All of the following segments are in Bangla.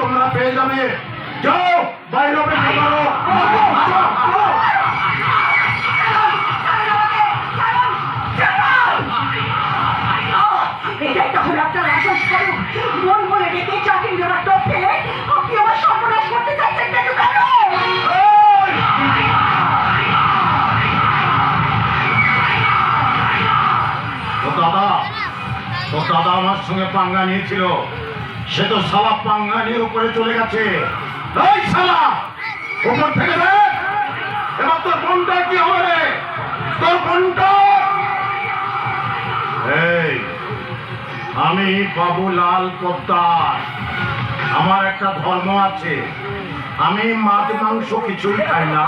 তোমরা পেয়ে যাবে। যাও বাইরে অপেক্ষা করো দাদা ও দাদা আমার সঙ্গে পাঙ্গা নিয়েছিল। সে তো সালা পাঙ্গা নিয়ে উপরে চলে গেছে। উপর থেকে এবার তোর বোনটা কি হবে তোর বোনটা আমার একটা ধর্ম আছে। আমি মাছ, মাংস কিছুই খাই না।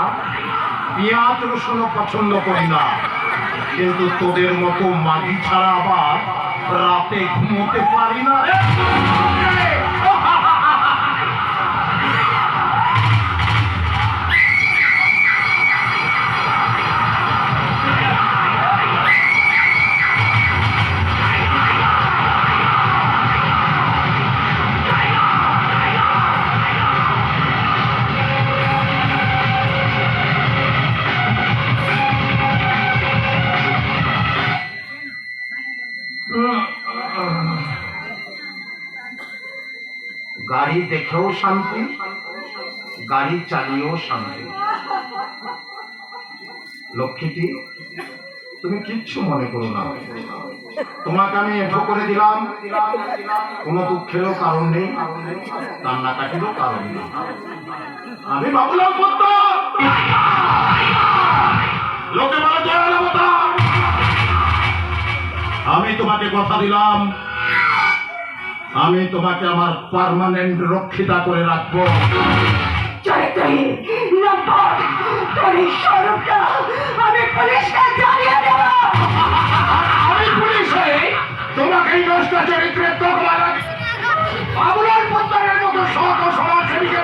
পেঁয়াজ, রসুনও পছন্দ করি না। কিন্তু তোদের মতো মাগি ছাড়া আবার রাতে ঘুমোতে পারি না রে। গাড়ি দেখেও শান্তি, গাড়ি চালিয়েও শান্তি। লক্ষ্মীটি, তুমি কিচ্ছু মনে করো না। তোমাকে আমি এফো করে দিলাম। কোনো দুঃখেরও কারণ নেই, কান্নাকাটিরও কারণ নেই। আমি পদ্ম লোকে বলে, জয় আমি তোমাকে কথা দিলাম। আমি তোমাকে আমার পার্মানেন্ট রক্ষিতা করে রাখব। আমি পুলিশকে জানিয়ে দেব। আমি পুলিশ হয়ে তোমাকে এই নষ্ট চরিত্রের তকমা লাগে বাবুলাল পদ্মারের মতো শত সমাজসেবীকে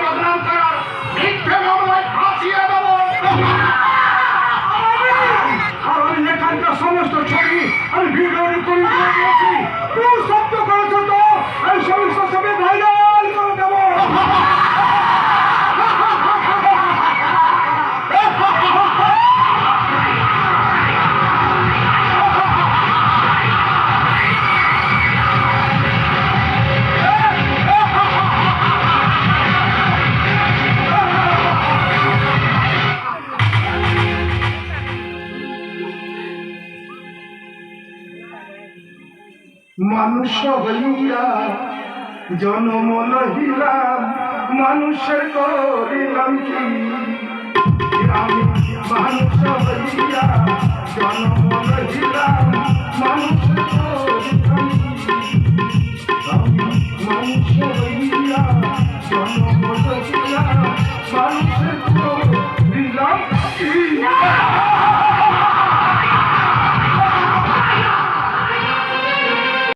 মানুষ হইয়া জনম নহিলা মানুষের করিলাম কি? মানুষ হইয়া জন্ম লহিলাম মানুষের করিলাম কি? মানুষ হইয়া